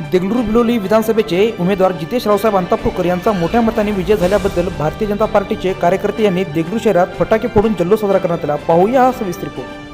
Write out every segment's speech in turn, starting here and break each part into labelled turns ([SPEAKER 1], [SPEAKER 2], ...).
[SPEAKER 1] देगलूर बिलोली विधानसभेचे उमेदवार जितेश रावसाहेब अंतापूरकर यांचा मोठ्या मताने विजय झाल्याबद्दल भारतीय जनता पार्टीचे कार्यकर्ते यांनी देगलूर शहरात फटाके फोडून जल्लोष साजरा करण्यात आला पाहूया हा सविस्तर रिपोर्ट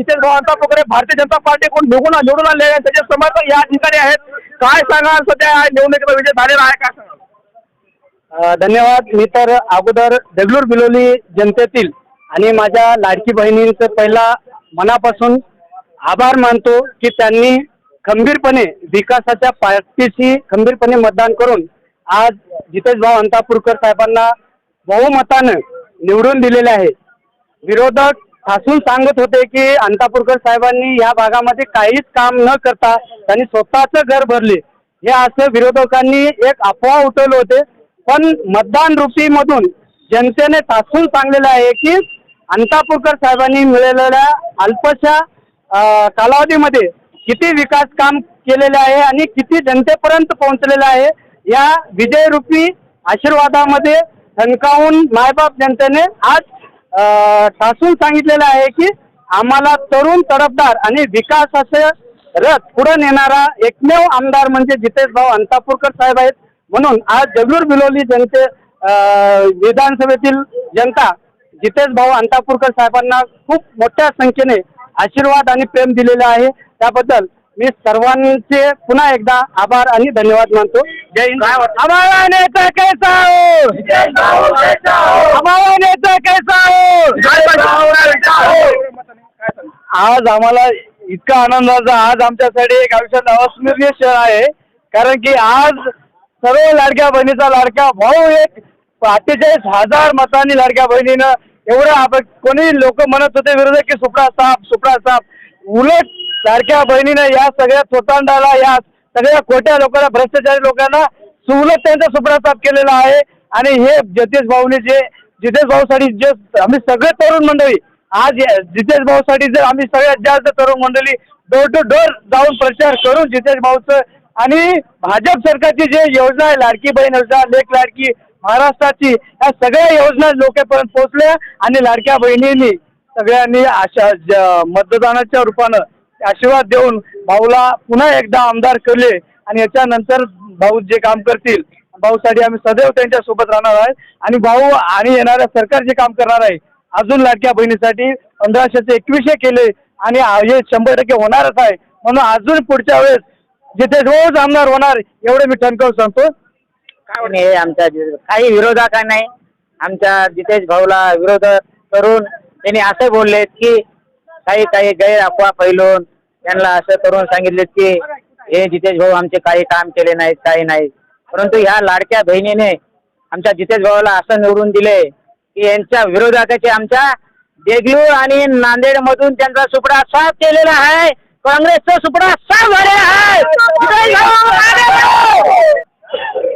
[SPEAKER 2] जितेश भाऊ वगैरे भारतीय जनता पार्टीकडून निघून निवडून आले आहेत. त्याचे समर्थक या ठिकाणी आहेत. काय सांगाल सध्या निवडणुकीचा विजय झालेला आहे? काय सांगाल?
[SPEAKER 3] धन्यवाद. मी तर अगोदर देगलूर बिलोली जनतेतील आणि माझ्या लाडकी बहिणींचं पहिला मनापासून आभार मानतो की त्यांनी खंबीरपणे विकासाच्या पार्टीशी खंबीरपणे मतदान करून आज जितेश भाऊ अंतापूरकर साहेबांना बहुमतानं निवडून दिलेले आहे. विरोधक ठासून सांगत होते की अंतापूरकर साहेबांनी या भागामध्ये काहीच काम न करता त्यांनी स्वतःचं घर भरले. हे असं विरोधकांनी एक अफवा उठवले होते. पण मतदान रूपीमधून जनतेने ठासून सांगलेलं आहे की अंतापूरकर साहेबांनी मिळालेल्या अल्पशा कालावधीमध्ये किती विकास काम केलेले आहे आणि किती जनतेपर्यंत पोहोचलेलं आहे या विजयरूपी आशीर्वादामध्ये ठणकावून मायबाप जनतेने आज ठासून सांगितलेलं आहे की आम्हाला तरुण तडफदार आणि विकासाचे रथ पुढे नेणारा एकमेव आमदार म्हणजे जितेश भाऊ अंतापूरकर साहेब आहेत. म्हणून आज जगलूर बिलोली जनते विधानसभेतील जनता जितेश भाऊ अंतापूरकर साहेबांना खूप मोठ्या संख्येने आशीर्वाद आणि प्रेम दिलेलं आहे. त्याबद्दल मी सर्वांचे पुन्हा एकदा आभार आणि धन्यवाद मानतो. जय हिंद. हमारा नेता कैसा हो हमारा नेता कैसा हो आज आम्हाला इतका आनंदाचा आज आमच्यासाठी एक आयुष्यात अविस्मरणीय क्षण आहे. कारण की आज सर्व लाडक्या बहिणीचा लाडका भाऊ एक अठ्ठेचाळीस हजार मतांनी लाडक्या बहिणीनं एवढं आपण कोणी लोक म्हणत होते विरोधक की सुपडा साप सुपडा साप उलट लाडक्या बहिणीने या सगळ्या चोतांडाला या सगळ्या खोट्या लोकांना भ्रष्टाचारी लोकांना सुलट त्यांचा सुपडा केलेला आहे. आणि हे जितेश भाऊने जे जितेश भाऊसाठी जे आम्ही सगळे तरुण मंडळी आज या- जितेश भाऊसाठी जर आम्ही सगळ्यात जास्त तरुण मंडळी डोर टू डोर जाऊन प्रचार करून जितेश भाऊचं आणि भाजप सरकारची जे योजना आहे लाडकी बहीण योजना लेख लाडकी महाराष्ट्राची या सगळ्या योजना लोकांपर्यंत पोहोचल्या. आणि लाडक्या बहिणींनी सगळ्यांनी आशा ज- मतदानाच्या रूपानं आशीर्वाद देऊन भाऊला पुन्हा एकदा आमदार केले आणि याच्यानंतर भाऊ जे काम करतील भाऊसाठी आम्ही सदैव त्यांच्यासोबत राहणार आहे. आणि भाऊ आणि येणाऱ्या सरकार जे काम करणार आहे अजून लाडक्या बहिणीसाठी पंधराशेचे एकवीसशे केले आणि हे शंभर टक्के होणारच आहे. म्हणून अजून पुढच्या वेळेस जिथे रोज आमदार होणार एवढे मी ठणकावून सांगतो.
[SPEAKER 4] काय आमच्या काही विरोधा काय नाही. आमच्या जितेश भाऊला विरोध करून त्यांनी असे बोलले की काही काही गैर अफवा फैलून त्यांना असं करून सांगितलेत की हे जितेश भाऊ आमचे काही काम केले नाहीत काही नाही परंतु ह्या लाडक्या बहिणीने आमच्या जितेश भाऊला असं निवडून दिले की यांच्या विरोधकाचे आमच्या देगलूर आणि नांदेड मधून त्यांचा सुपडा साफ केलेला आहे. काँग्रेसचा सुपडा साफ झालेला आहे.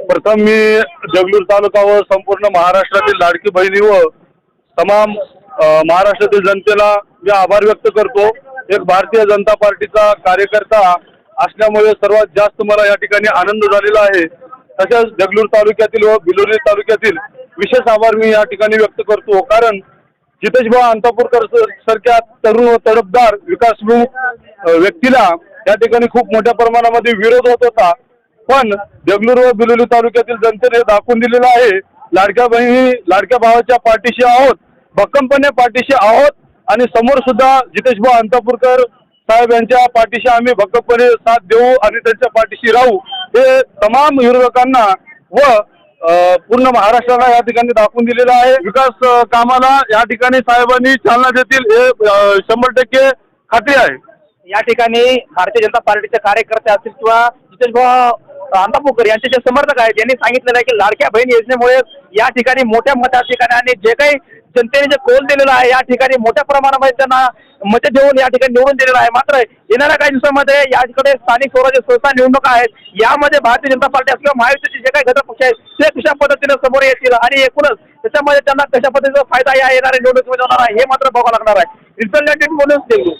[SPEAKER 2] प्रथम मी जगलूर तालुका व संपूर्ण महाराष्ट्रातील लाडकी बहिणी व तमाम महाराष्ट्रातील जनतेला मी आभार व्यक्त करतो. एक भारतीय जनता पार्टीचा कार्यकर्ता असल्यामुळे सर्वात जास्त मला या ठिकाणी आनंद झालेला आहे. तसेच जगलूर तालुक्यातील व बिलोली तालुक्यातील विशेष आभार मी या ठिकाणी व्यक्त करतो. कारण जितेशभाऊ अंतापूरकर सारख्या तरुण व तडफदार विकासप्रमुख व्यक्तीला या ठिकाणी खूप मोठ्या प्रमाणामध्ये विरोध होत होता. पण जगलूर व बिलोली तालुक्यातील जनतेने दाखवून दिलेलं आहे लाडक्या बहिणी लाडक्या भावाच्या पाठीशी आहोत. भक्कमपणे पाठीशी आहोत आणि समोर सुद्धा जितेश भाऊ अंतापूरकर साहेब यांच्या पाठीशी आम्ही भक्कमपणे साथ देऊ आणि त्यांच्या पाठीशी राहू. हे तमाम विरोधकांना व पूर्ण महाराष्ट्राला या ठिकाणी दाखवून दिलेलं आहे. विकास कामाला या ठिकाणी साहेबांनी चालना देतील हे शंभर टक्के खात्री आहे.
[SPEAKER 3] या ठिकाणी भारतीय जनता पार्टीचे कार्यकर्ते असतील किंवा जितेश भाऊ अंतापूरकर यांचे जे समर्थक आहेत. यांनी सांगितलेलं आहे की लाडक्या बहीण योजनेमुळे या ठिकाणी मोठ्या मतात ठिकाणी आणि जे काही जनतेने जे कोल दिलेला आहे या ठिकाणी मोठ्या प्रमाणामध्ये त्यांना मते देऊन या ठिकाणी निवडून दिलेला आहे. मात्र येणाऱ्या काही दिवसामध्ये याकडे स्थानिक स्वराज्य संस्था निवडणुका आहेत. यामध्ये भारतीय जनता पार्टी किंवा महायुतीचे जे काही घटक पक्ष आहेत ते कशा पद्धतीने समोर येतील आणि एकूणच
[SPEAKER 5] त्याच्यामध्ये त्यांना कशा पद्धतीचा फायदा या येणाऱ्या निवडणुकीमध्ये होणार आहे हे मात्र बघावं लागणार आहे. रिप्रेझेंटेटिव्ह म्हणून देऊ